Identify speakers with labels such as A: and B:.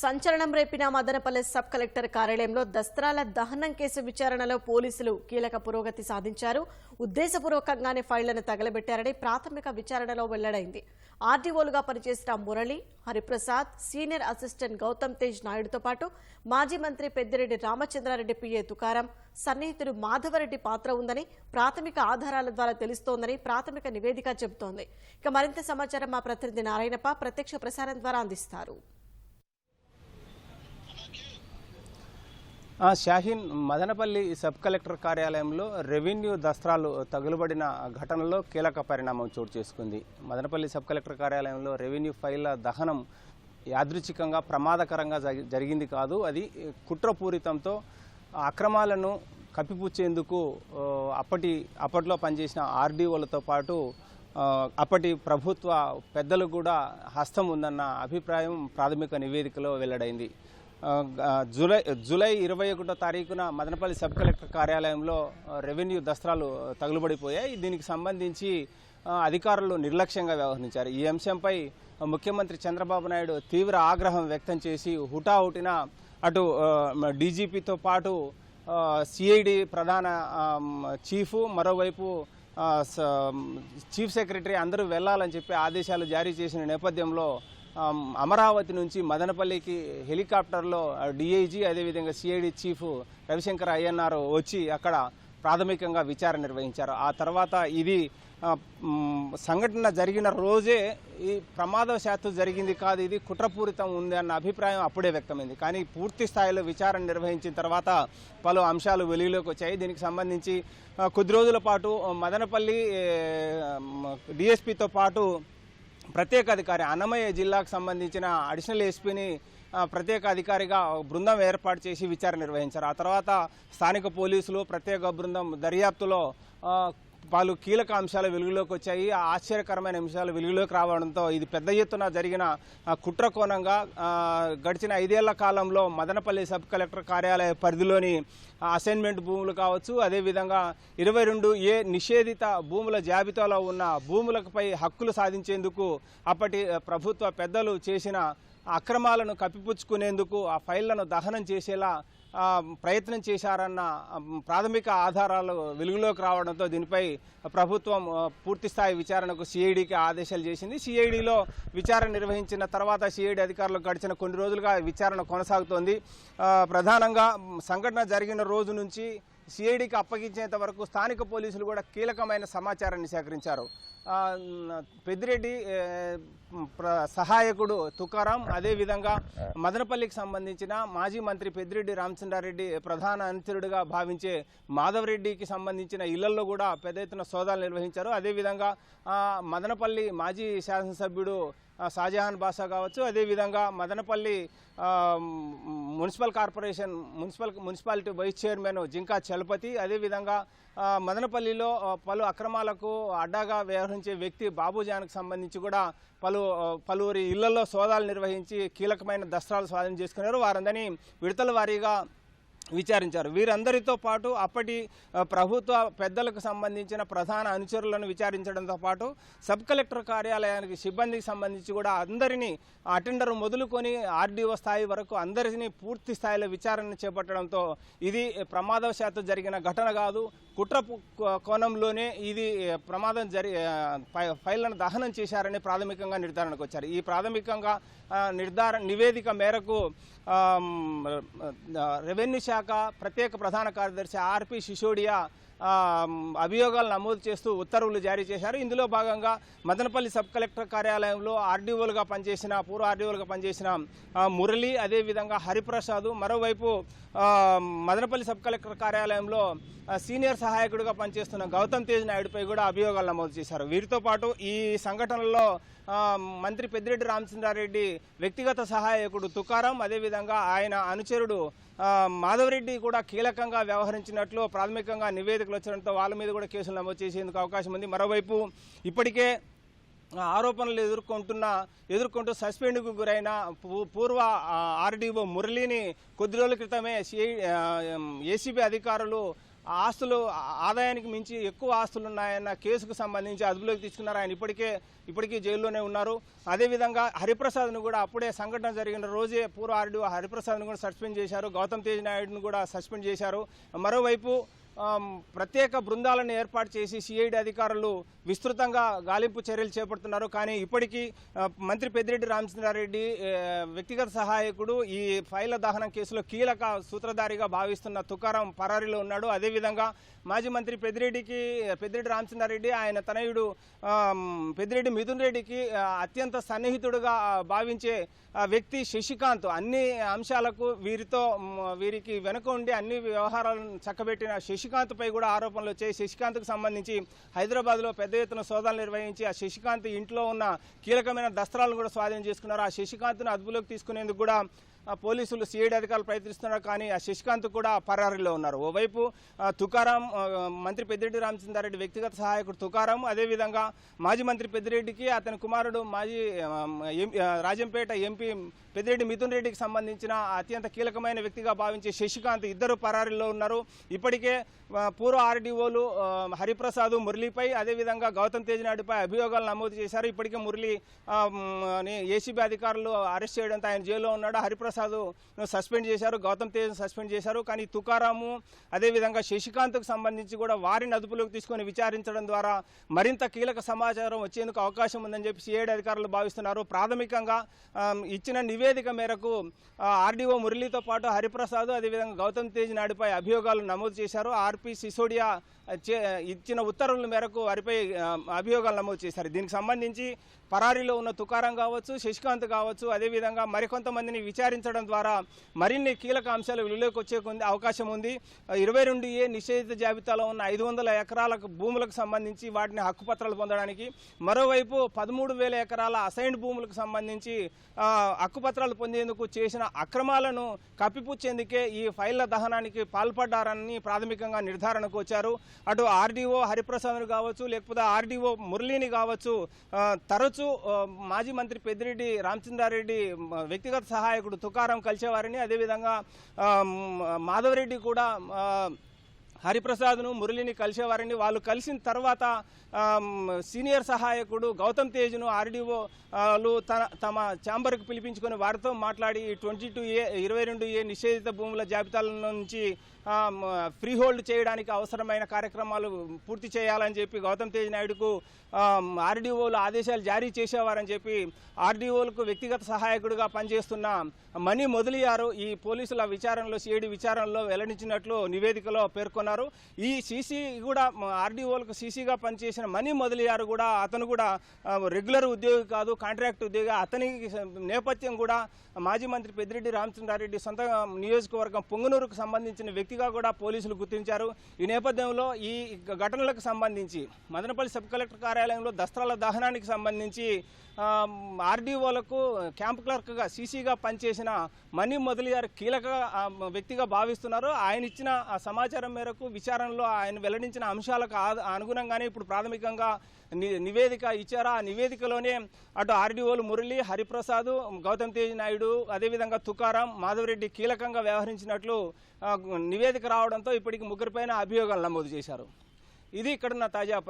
A: సంచలనం రేపిన Madanapalle sub collector కార్యాలయంలో దస్త్రాల దహనం కేసు విచారణలో పోలీసులు కీలక పురోగతి సాధించారు ఉద్దేశపూర్వకంగానే ఫైళ్లను తగలబెట్టారని ప్రాథమిక విచారణలో వెల్లడైంది ఆర్డీఓలుగా పనిచేసిన మురళి హరిప్రసాద్ సీనియర్ అసిస్టెంట్ గౌతమ్ తేజ్ నాయుడుతో పాటు మాజీ మంత్రి పెద్దిరెడ్డి రామచంద్రారెడ్డి పిఏ తుకారం సన్నిహితుడు మాధవరెడ్డి పాత్ర ఉందని ప్రాథమిక ఆధారాల ద్వారా తెలుస్తోందని ప్రాథమిక నివేదిక చెబుతోంది ఇక మరింత సమాచారం మా ప్రతినిధి నారాయణప్ప ప్రత్యక్ష ప్రసారం ద్వారా అందిస్తారు
B: షాహీన్ మదనపల్లి సబ్ కలెక్టర్ కార్యాలయంలో రెవెన్యూ దస్త్రాలు తగులుబడిన ఘటనలో కీలక పరిణామం చోటు చేసుకుంది మదనపల్లి సబ్ కలెక్టర్ కార్యాలయంలో రెవెన్యూ ఫైళ్ల దహనం యాదృచ్ఛికంగా ప్రమాదకరంగా జరిగింది కాదు అది కుట్రపూరితంతో అక్రమాలను కప్పిపుచ్చేందుకు అప్పటి అప్పట్లో పనిచేసిన ఆర్డీఓలతో పాటు అప్పటి ప్రభుత్వ పెద్దలు కూడా హస్తం ఉందన్న అభిప్రాయం ప్రాథమిక నివేదికలో వెల్లడైంది జూలై జూలై ఇరవై ఒకటో తారీఖున మదనపల్లి సబ్ కలెక్టర్ కార్యాలయంలో రెవెన్యూ దస్త్రాలు తగులుబడిపోయాయి దీనికి సంబంధించి అధికారులు నిర్లక్ష్యంగా వ్యవహరించారు ఈ అంశంపై ముఖ్యమంత్రి చంద్రబాబు నాయుడు తీవ్ర ఆగ్రహం వ్యక్తం చేసి హుటాహుటిన అటు డీజీపీతో పాటు సిఐడి ప్రధాన చీఫ్ మరోవైపు చీఫ్ సెక్రటరీ అందరూ వెళ్లాలని చెప్పి ఆదేశాలు జారీ చేసిన నేపథ్యంలో అమరావతి నుంచి మదనపల్లికి హెలికాప్టర్లో డిఐజీ అదేవిధంగా సిఐడి చీఫ్ రవిశంకర్ అయ్యన్నార్ వచ్చి అక్కడ ప్రాథమికంగా విచారణ నిర్వహించారు ఆ తర్వాత ఇది సంఘటన జరిగిన రోజే ఈ ప్రమాదశాత్తు జరిగింది కాదు ఇది కుట్రపూరితం ఉంది అన్న అభిప్రాయం అప్పుడే వ్యక్తమైంది కానీ పూర్తి స్థాయిలో విచారణ నిర్వహించిన తర్వాత పలు అంశాలు వెలుగులోకి వచ్చాయి దీనికి సంబంధించి కొద్ది రోజుల పాటు మదనపల్లి డిఎస్పితో పాటు ప్రత్యేక అధికారి అన్నమయ్య జిల్లాకు సంబంధించిన అడిషనల్ ఎస్పీని ప్రత్యేక అధికారిగా బృందం ఏర్పాటు చేసి విచారణ నిర్వహించారు ఆ తర్వాత స్థానిక పోలీసులు ప్రత్యేక బృందం దర్యాప్తులో పలు కీలక అంశాలు వెలుగులోకి వచ్చాయి ఆశ్చర్యకరమైన అంశాలు వెలుగులోకి రావడంతో ఇది పెద్ద ఎత్తున జరిగిన కుట్ర కోణంగా గడిచిన ఐదేళ్ల కాలంలో మదనపల్లి సబ్ కలెక్టర్ కార్యాలయ పరిధిలోని అసైన్మెంట్ భూములు కావచ్చు అదేవిధంగా ఇరవై రెండు ఏ నిషేధిత భూముల జాబితాలో ఉన్న భూములపై హక్కులు సాధించేందుకు అప్పటి ప్రభుత్వ పెద్దలు చేసిన అక్రమాలను కప్పిపుచ్చుకునేందుకు ఆ ఫైళ్లను దహనం చేసేలా ప్రయత్నం చేశారన్న ప్రాథమిక ఆధారాలు వెలుగులోకి రావడంతో దీనిపై ప్రభుత్వం పూర్తిస్థాయి విచారణకు సిఐడికి ఆదేశాలు చేసింది సిఐడిలో విచారణ నిర్వహించిన తర్వాత సిఐడి అధికారులకు గడిచిన కొన్ని రోజులుగా విచారణ కొనసాగుతోంది ప్రధానంగా సంఘటన జరిగిన రోజు నుంచి సిఐడికి అప్పగించేంత వరకు స్థానిక పోలీసులు కూడా కీలకమైన సమాచారాన్ని సేకరించారు పెద్దిరెడ్డి సహాయకుడు తుకారాం అదేవిధంగా మదనపల్లికి సంబంధించిన మాజీ మంత్రి పెద్దిరెడ్డి రామచంద్రారెడ్డి ప్రధాన అనుచరుడిగా భావించే మాధవరెడ్డికి సంబంధించిన ఇళ్లలో కూడా పెద్ద ఎత్తున సోదాలు నిర్వహించారు అదేవిధంగా మదనపల్లి మాజీ శాసనసభ్యుడు షాజహాన్ బాసా కావచ్చు అదేవిధంగా Madanapalle municipal corporation municipal municipality vice chairman Jinka Chalapathi అదేవిధంగా మదనపల్లిలో పలు అక్రమాలకు అడ్డాగా వ్యవహరించే వ్యక్తి బాబుజాన్కి సంబంధించి కూడా పలు పలువురి ఇళ్లలో సోదాలు నిర్వహించి కీలకమైన దస్త్రాలు స్వాధీనం చేసుకున్నారు వారందరినీ విడతల వారీగా విచారించారు వీరందరితో పాటు అప్పటి ప్రభుత్వ పెద్దలకు సంబంధించిన ప్రధాన అనుచరులను విచారించడంతో పాటు సబ్ కలెక్టర్ కార్యాలయానికి సిబ్బందికి సంబంధించి కూడా అందరినీ అటెండర్ మొదలుకొని ఆర్డీఓ స్థాయి వరకు అందరినీ పూర్తి స్థాయిలో విచారణ చేపట్టడంతో ఇది ప్రమాదవశాత్తు జరిగిన ఘటన కాదు కుట్ర కోణంలోనే ఇది ప్రమాదం జరి ఫైళ్లను దహనం చేశారని ప్రాథమికంగా నిర్ధారణకు వచ్చారు ఈ ప్రాథమికంగా నిర్ధారణ నివేదిక మేరకు రెవెన్యూ శాఖ ప్రత్యేక ప్రధాన కార్యదర్శి ఆర్పి సిసోడియా అభియోగాలు నమోదు చేస్తూ ఉత్తర్వులు జారీ చేశారు ఇందులో భాగంగా మదనపల్లి సబ్ కలెక్టర్ కార్యాలయంలో ఆర్డీఓలుగా పనిచేసిన పూర్వ ఆర్డీఓలుగా పనిచేసిన మురళి అదేవిధంగా హరిప్రసాద్ మరోవైపు మదనపల్లి సబ్ కలెక్టర్ కార్యాలయంలో సీనియర్ సహాయకుడిగా పనిచేస్తున్న గౌతమ్ తేజ్ నాయుడుపై కూడా అభియోగాలు నమోదు చేశారు వీరితో పాటు ఈ సంఘటనలో మంత్రి పెద్దిరెడ్డి రామచంద్రారెడ్డి వ్యక్తిగత సహాయకుడు తుకారం అదేవిధంగా ఆయన అనుచరుడు మాధవరెడ్డి కూడా కీలకంగా వ్యవహరించినట్లు ప్రాథమికంగా నివేదికలు వచ్చడంతో వాళ్ళ మీద కూడా కేసులు నమోదు చేసేందుకు అవకాశం ఉంది మరోవైపు ఇప్పటికే ఆరోపణలు ఎదుర్కొంటున్న ఎదుర్కొంటూ సస్పెండ్కు గురైన పూర్వ ఆర్డీఓ మురళిని కొద్ది రోజుల క్రితమే ఏసీబీ అధికారులు ఆస్తులు ఆదాయానికి మించి ఎక్కువ ఆస్తులు ఉన్నాయన్న కేసుకు సంబంధించి అదుపులోకి తీసుకున్నారు ఆయన ఇప్పటికే ఇప్పటికీ జైల్లోనే ఉన్నారు అదేవిధంగా హరిప్రసాద్ను కూడా అప్పుడే సంఘటన జరిగిన రోజే పూర్వ ఆర్డీ హరిప్రసాద్ను కూడా సస్పెండ్ చేశారు గౌతమ్ తేజ్ నాయుడును కూడా సస్పెండ్ చేశారు మరోవైపు ప్రత్యేక బృందాలను ఏర్పాటు చేసి సిఐడి అధికారులు విస్తృతంగా గాలింపు చర్యలు చేపడుతున్నారు కానీ ఇప్పటికీ మంత్రి పెద్దిరెడ్డి రామచంద్రారెడ్డి వ్యక్తిగత సహాయకుడు ఈ ఫైల దహనం కేసులో కీలక సూత్రధారిగా భావిస్తున్న తుకారం పరారీలో ఉన్నాడు అదేవిధంగా మాజీ మంత్రి పెద్దిరెడ్డికి పెద్దిరెడ్డి రామచంద్రారెడ్డి ఆయన తనయుడు పెద్దిరెడ్డి మిథున్ రెడ్డికి అత్యంత సన్నిహితుడుగా భావించే వ్యక్తి శశికాంత్ అన్ని అంశాలకు వీరితో వీరికి వెనుక ఉండి అన్ని వ్యవహారాలను చక్కబెట్టిన శశి శశికాంత్పై కూడా ఆరోపణలు వచ్చాయి శశికాంత్కు సంబంధించి హైదరాబాద్లో పెద్ద ఎత్తున సోదాలు నిర్వహించి ఆ శశికాంత్ ఇంట్లో ఉన్న కీలకమైన దస్త్రాలను కూడా స్వాధీనం చేసుకున్నారు ఆ శశికాంత్ను అదుపులోకి తీసుకునేందుకు కూడా పోలీసులు సిఐడి అధికారులు ప్రయత్నిస్తున్నారు కానీ శశికాంత్ కూడా పరారీలో ఉన్నారు ఓవైపు తుకారాం మంత్రి పెద్దిరెడ్డి రామచంద్రారెడ్డి వ్యక్తిగత సహాయకుడు తుకారాం అదేవిధంగా మాజీ మంత్రి పెద్దిరెడ్డికి అతని కుమారుడు మాజీ రాజంపేట ఎంపీ పెద్దిరెడ్డి మిథున్ రెడ్డికి సంబంధించిన అత్యంత కీలకమైన వ్యక్తిగా భావించే శశికాంత్ ఇద్దరు పరారీలో ఉన్నారు ఇప్పటికే పూర్వ ఆర్డీఓలు హరిప్రసాద్ మురళీపై అదేవిధంగా గౌతమ్ తేజ్ నాయుడుపై అభియోగాలు నమోదు చేశారు ఇప్పటికే మురళి ఏసీబీ అధికారులు అరెస్ట్ చేయడంతో ఆయన జైల్లో ఉన్నాడు హరిప్రసాద్ ప్రసాద్ సస్పెండ్ చేశారు గౌతమ్ తేజ్ సస్పెండ్ చేశారు కానీ తుకారాము అదేవిధంగా శశికాంత్కు సంబంధించి కూడా వారిని అదుపులోకి తీసుకొని విచారించడం ద్వారా మరింత కీలక సమాచారం వచ్చేందుకు అవకాశం ఉందని చెప్పి సిఐడి అధికారులు భావిస్తున్నారు ప్రాథమికంగా ఇచ్చిన నివేదిక మేరకు ఆర్డీఓ మురళీతో పాటు హరిప్రసాద్ అదేవిధంగా గౌతమ్ తేజ్ నాడిపై అభియోగాలు నమోదు చేశారు ఆర్పి సిసోడియా ఇచ్చిన ఉత్తర్వుల మేరకు వారిపై అభియోగాలు నమోదు చేశారు దీనికి సంబంధించి పరారీలో ఉన్న తుకారం కావచ్చు శశికాంత్ కావచ్చు అదేవిధంగా మరికొంతమందిని విచారించడం ద్వారా మరిన్ని కీలక అంశాలు వెలుగులోకి వచ్చే అవకాశం ఉంది ఇరవై రెండు ఏ నిషేధిత జాబితాలో ఉన్న ఐదు వందల ఎకరాలకు భూములకు సంబంధించి వాటిని హక్కుపత్రాలు పొందడానికి మరోవైపు పదమూడు వేల ఎకరాల అసైన్డ్ భూములకు సంబంధించి హక్కుపత్రాలు పొందేందుకు చేసిన అక్రమాలను కప్పిపుచ్చేందుకే ఈ ఫైళ్ల దహనానికి పాల్పడ్డారని ప్రాథమికంగా నిర్ధారణకు వచ్చారు అటు ఆర్డీఓ హరిప్రసాద్ కావచ్చు లేకపోతే ఆర్డీఓ మురళీని కావచ్చు తరచు కావచ్చు మాజీ మంత్రి పెద్దిరెడ్డి రామచంద్రారెడ్డి వ్యక్తిగత సహాయకుడు తుకారం కలిసేవారని అదేవిధంగా మాధవరెడ్డి కూడా హరిప్రసాద్ను మురళిని కలిసేవారండి వాళ్ళు కలిసిన తర్వాత సీనియర్ సహాయకుడు గౌతమ్ తేజ్ను ఆర్డీఓలు తన తమ ఛాంబర్కు పిలిపించుకొని వారితో మాట్లాడి ట్వంటీ టూ ఏ ఇరవై రెండు ఏ నిషేధిత భూముల జాబితాల నుంచి ఫ్రీ హోల్డ్ చేయడానికి అవసరమైన కార్యక్రమాలు పూర్తి చేయాలని చెప్పి గౌతమ్ తేజ్ నాయుడుకు ఆర్డీఓలు ఆదేశాలు జారీ చేసేవారని చెప్పి ఆర్డీఓలకు వ్యక్తిగత సహాయకుడిగా పనిచేస్తున్న మణి మొదలయ్యారు ఈ పోలీసుల విచారణలో సిఐడి విచారణలో వెల్లడించినట్లు నివేదికలో పేర్కొన్నారు ఉన్నారు ఈ సీసీ కూడా ఆర్డీఓలకు సీసీగా పనిచేసిన మనీ మొదలయ్యారు కూడా అతను కూడా రెగ్యులర్ ఉద్యోగి కాదు కాంట్రాక్ట్ ఉద్యోగి అతనికి నేపథ్యం కూడా మాజీ మంత్రి పెద్దిరెడ్డి రామచంద్రారెడ్డి సొంత నియోజకవర్గం పొంగనూరుకు సంబంధించిన వ్యక్తిగా కూడా పోలీసులు గుర్తించారు ఈ నేపథ్యంలో ఈ ఘటనలకు సంబంధించి మదనపల్లి సబ్ కలెక్టర్ కార్యాలయంలో దస్త్రాల దహనానికి సంబంధించి ఆర్డీఓలకు క్యాంప్ క్లర్క్గా సీసీగా పనిచేసిన మనీ మొదలయ్యారు కీలక వ్యక్తిగా భావిస్తున్నారు ఆయన ఇచ్చిన సమాచారం మేరకు మేరకు విచారణలో ఆయన వెల్లడించిన అంశాలకు అనుగుణంగానే ఇప్పుడు ప్రాథమికంగా నివేదిక ఇచ్చారు ఆ నివేదికలోనే అటు ఆర్డీఓలు మురళి హరిప్రసాద్ గౌతమ్ తేజ్ నాయుడు అదేవిధంగా తుకారాం మాధవరెడ్డి కీలకంగా వ్యవహరించినట్లు నివేదిక రావడంతో ఇప్పటికి ముగ్గురిపైన అభియోగాలు నమోదు చేశారు ఇది ఇక్కడ నా తాజా